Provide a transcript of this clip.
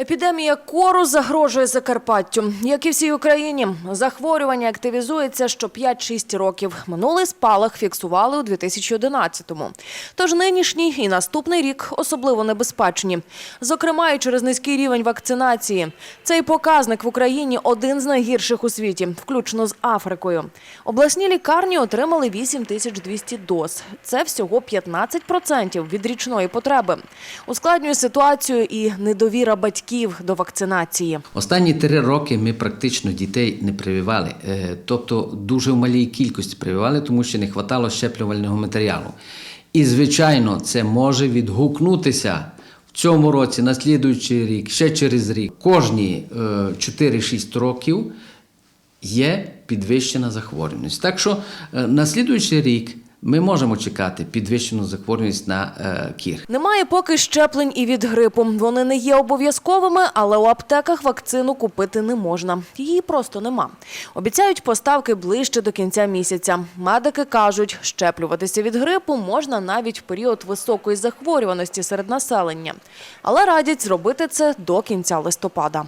Епідемія кору загрожує Закарпаттю. Як і всій Україні, захворювання активізується що 5-6 років. Минулий спалах фіксували у 2011-му. Тож нинішній і наступний рік особливо небезпечні. Зокрема, і через низький рівень вакцинації. Цей показник в Україні один з найгірших у світі, включно з Африкою. Обласні лікарні отримали 8200 доз. Це всього 15% від річної потреби. Ускладнює ситуацію і недовіра батьків до вакцинації. Останні три роки ми практично дітей не прививали, Е, тобто дуже в малій кількості прививали, тому що не вистачало щеплювального матеріалу. І, звичайно, це може відгукнутися в цьому році, на слідуючий рік, ще через рік. Кожні е, 4-6 років є підвищена захворюваність. Так що е, на слідуючий рік ми можемо чекати підвищену захворюваність на е, кір. Немає поки щеплень і від грипу. Вони не є обов'язковими, але у аптеках вакцину купити не можна. Її просто нема. Обіцяють поставки ближче до кінця місяця. Медики кажуть, щеплюватися від грипу можна навіть в період високої захворюваності серед населення. Але радять зробити це до кінця листопада.